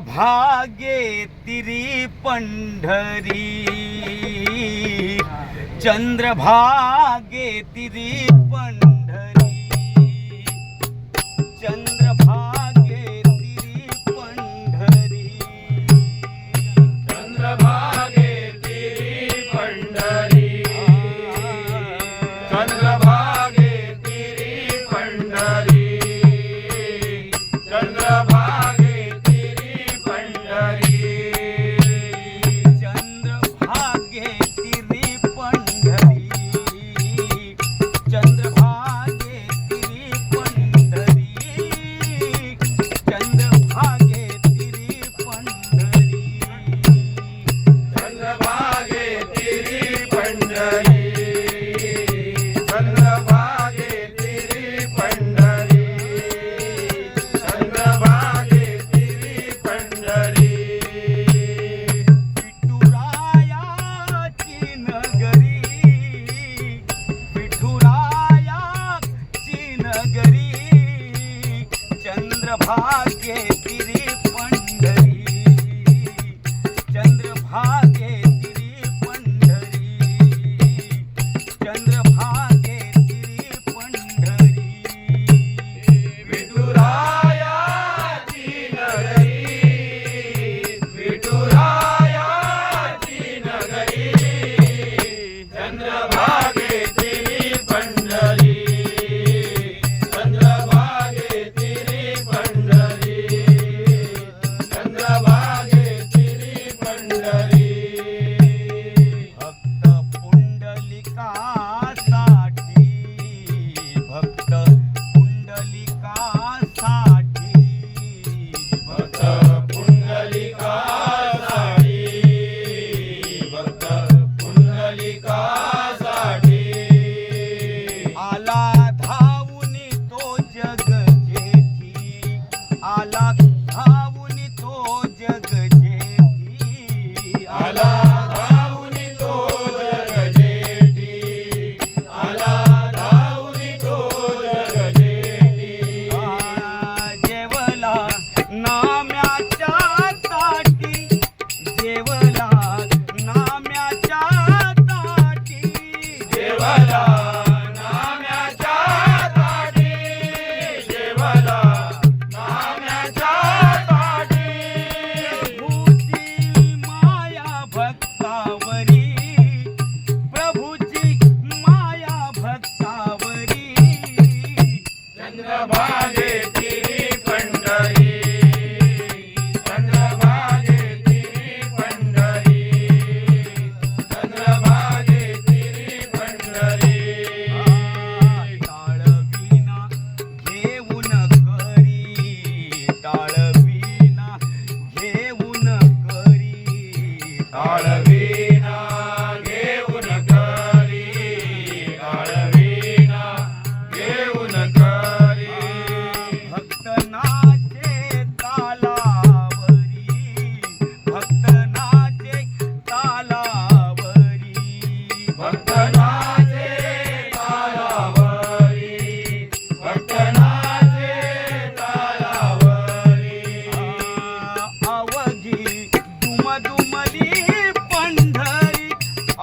भागे तिरी पंढरी. चंद्र भागे तिरी पंढरी. चंद्र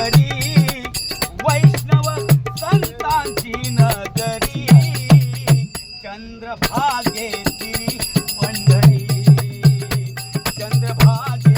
नगरी वैष्णव पंढरी चंद्रभागे